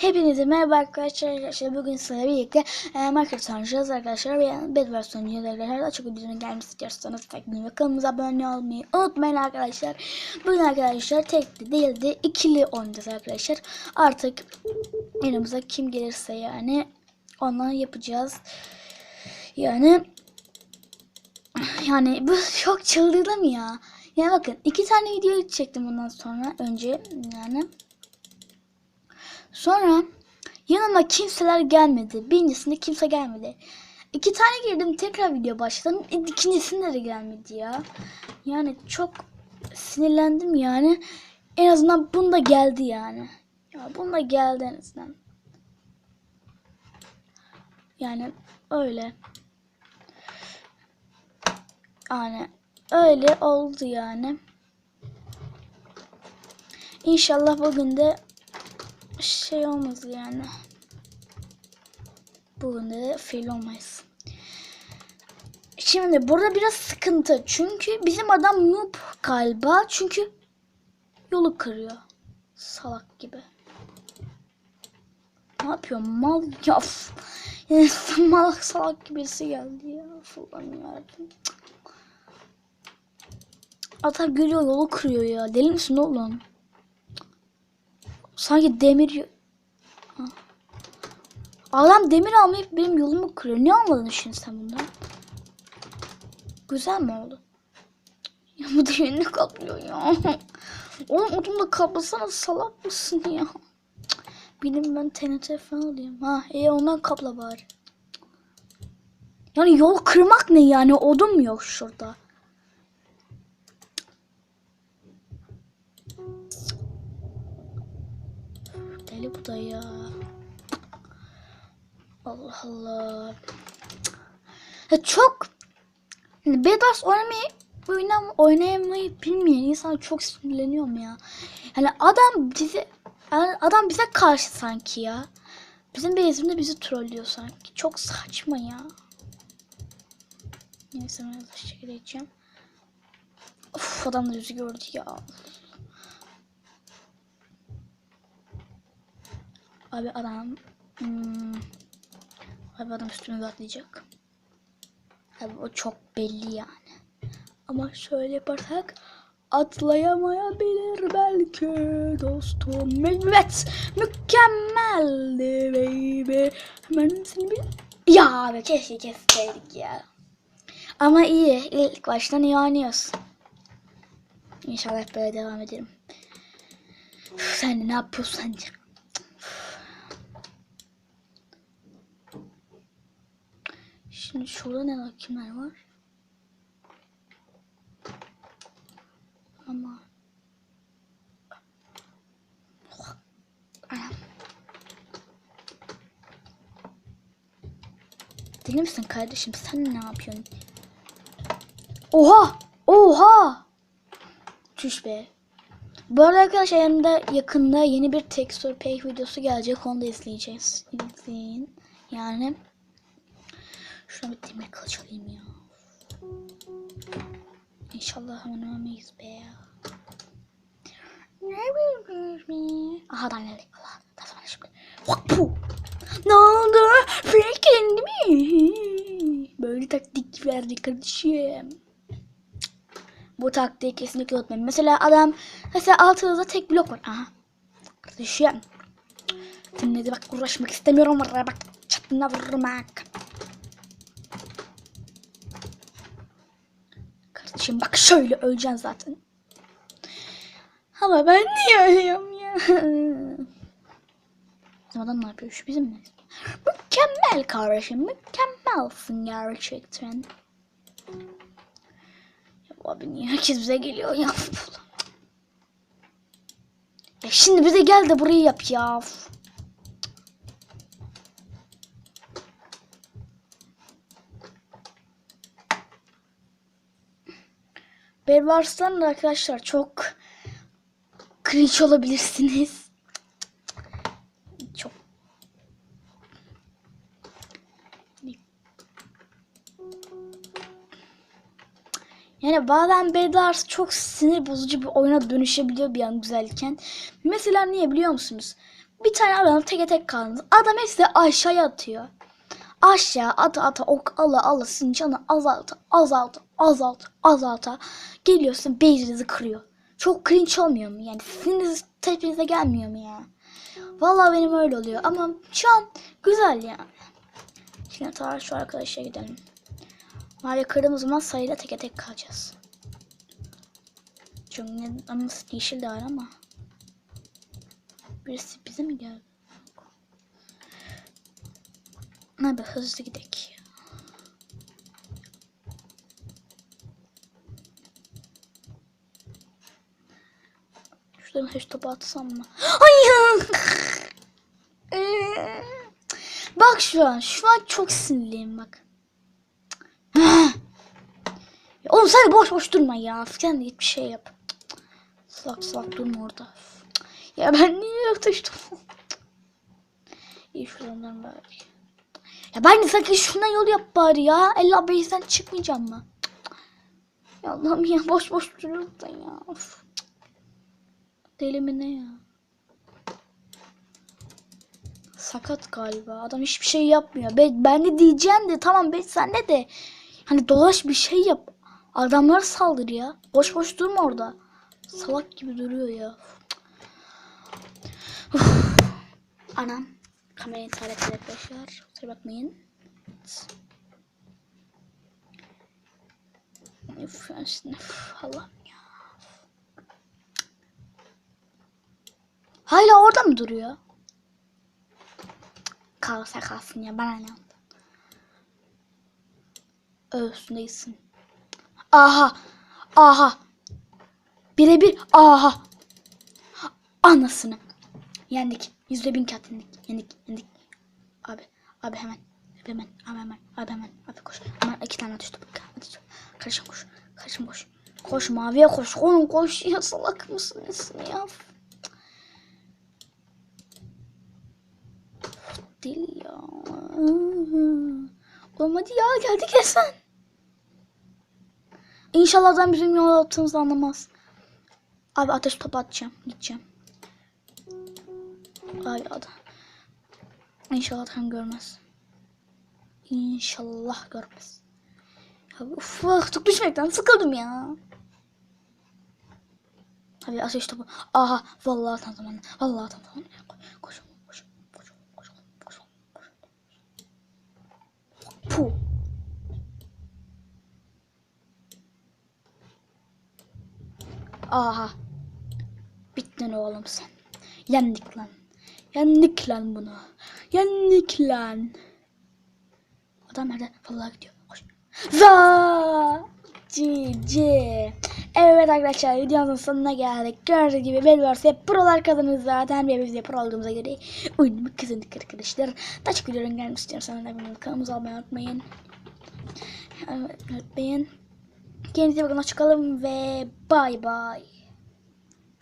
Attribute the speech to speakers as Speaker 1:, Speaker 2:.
Speaker 1: Hepinize merhaba arkadaşlar. arkadaşlar. Bugün sizlerle birlikte e, Minecraft oynayacağız arkadaşlar. Ve Bedwars oynayacağız arkadaşlar. Daha çok videonun gelmesi istiyorsanız takmayı ve kanalımıza abone olmayı unutmayın arkadaşlar. Bugün arkadaşlar tekli değil de ikili oynayacağız arkadaşlar. Artık yanımıza kim gelirse yani onları yapacağız. Yani yani bu çok çıldırdım ya. Yani bakın iki tane video çektim bundan sonra önce yani. Sonra yanıma kimseler gelmedi. Birincisinde kimse gelmedi. İki tane girdim tekrar video başladım. E, İkincisinde de gelmedi ya. Yani çok sinirlendim yani. En azından bunda geldi yani. Ya bunda geldi en azından. Yani öyle. Yani öyle oldu yani. İnşallah bugün de şey olmaz yani. Bugün de fail olmayız. Şimdi burada biraz sıkıntı. Çünkü bizim adam noob galiba. Çünkü yolu kırıyor. Salak gibi. Ne yapıyor? Mal ya. malak salak gibi birisi geldi ya. Fırlanıyorum. Ata görüyor yolu kırıyor ya. Deli misin oğlum? Sanki demir... Adam demir almayıp benim yolumu kırıyor. Ne anladın şimdi sen bundan? Güzel mi oldu? Ya bu da yönünü kaplıyor ya. Oğlum odunla kaplasana salak mısın ya? Benim ben TNT falan alayım. Ha iyi ondan kapla bari. Yani yol kırmak ne yani? Odun mu yok şurada? Deli bu da ya. Allah Allah. Ya çok yani Bedwars oynamayı oynam oynayamayı bilmeyen insan çok sinirleniyorum ya. Yani adam bize yani adam bize karşı sanki ya. Bizim base'imde bizi trollüyor sanki. Çok saçma ya. Neyse ben yavaşça gideceğim. Of adam da yüzü gördü ya. Abi adam hmm, Abi adam üstüme atlayacak. Abi o çok belli yani. Ama şöyle yaparsak atlayamayabilir belki dostum. Evet mükemmeldi baby. Hemen seni bir... Ya abi keşke kesseydik ya. Ama iyi ilk baştan iyi oynuyoruz. İnşallah böyle devam ederim. Sen ne yapıyorsun sence? Şimdi şurada ne var? Kimler var? Ama Anam. Deli misin kardeşim? Sen ne yapıyorsun? Oha! Oha! Çüş be. Bu arada arkadaşlar yanımda yakında yeni bir texture pack videosu gelecek. Onu da izleyeceğiz. İzleyin. Yani Şuna bir demir kılıç alayım ya. İnşallah hemen ölmeyiz be ya. Aha da geldik. Allah. Da sana şimdi. Bak bu. Ne oldu? Freaking mi? Böyle taktik verdi kardeşim. Bu taktiği kesinlikle unutmayın. Mesela adam mesela altınızda tek blok var. Aha. Kardeşim. Dinledi bak uğraşmak istemiyorum. Bak çatına vururum. Kardeşim bak şöyle öleceksin zaten. Ama ben niye ölüyorum ya? Bizim adam ne yapıyor? Şu bizim mi? Mükemmel kardeşim. Mükemmelsin gerçekten. Ya abi niye herkes bize geliyor ya? Ya şimdi bize gel de burayı yap ya. Bedwars'tan da arkadaşlar çok cringe olabilirsiniz. Çok Yani bazen Bedwars çok sinir bozucu bir oyuna dönüşebiliyor bir an güzelken. Mesela niye biliyor musunuz? Bir tane adam teke tek kaldınız. Adam hepsi aşağıya atıyor. Aşağı ata ata ok ala ala sizin canı azalta azalta azalta azalta. Geliyorsun base'inizi kırıyor. Çok cringe olmuyor mu? Yani sinir tepenize gelmiyor mu ya? Vallahi benim öyle oluyor ama şu an güzel yani. Şimdi ta şu arkadaşa gidelim. Mavi kırdığımız zaman sayıyla teke tek kalacağız. Çünkü ama yeşil de var ama. Birisi bize mi geldi? Ne be hızlı gidelim. Şuradan topu atsam mı? Hayır. Ee, bak şu an. Şu an çok sinirliyim bak. Oğlum sen boş boş durma ya. Sen de git bir şey yap. Salak salak durma orada. Ya ben niye yaklaştım? İyi şuradan bari. Ya ben sanki şuna yol yap bari ya. Ella Bey'den çıkmayacağım mı? Ya Allah'ım ya boş boş duruyoruz da ya. Of. Deli mi ne ya? Sakat galiba. Adam hiçbir şey yapmıyor. Ben, ben de diyeceğim de tamam ben sen de de. Hani dolaş bir şey yap. Adamlar saldır ya. Boş boş durma orada. Salak gibi duruyor ya. Uf. Anam. Kamerayı etti arkadaşlar. Kusura bakmayın. Üf, Allah'ım ya. Hala orada mı duruyor? Kalsa kalsın ya bana ne? Ölsün değilsin. Aha. Aha. Birebir. Aha. Anasını. Yendik. Yüzde bin kat yendik. Yendik. Yendik. Abi. Abi hemen. Abi hemen. Abi hemen. Abi hemen. Abi koş. Hemen iki tane. Hadi. Karışım koş. Karışım koş. Koş maviye koş. Oğlum koş. Ya salak mısın nesin ya? Deli ya. Oğlum hadi ya geldik ya sen. İnşallah adam bizim yol yaptığımızı anlamaz. Abi ateş topu atacağım. Gideceğim. Ay adam. İnşallah adam görmez. İnşallah görmez. Ya, uf, çok düşmekten sıkıldım ya. Abi ateş topu. Aha vallahi tam zamanı. Vallahi tam zamanı. Koş koş koş koş koş koş. Puh. Aha. Bittin oğlum sen. Yendik lan. Yendik lan bunu. Yendik lan. Adam nerede? Vallahi gidiyor. Koş. Za! Cici. Evet arkadaşlar videomuzun sonuna geldik. Gördüğünüz gibi Bedwars'e prolar kazanıyoruz zaten. Ve biz de pro olduğumuza göre oyunumu kazandık arkadaşlar. Daha çok videoların gelmek istiyorsanız da kanalımıza abone unutmayın. Unutmayın. Kendinize bakın hoşçakalın ve bay bay.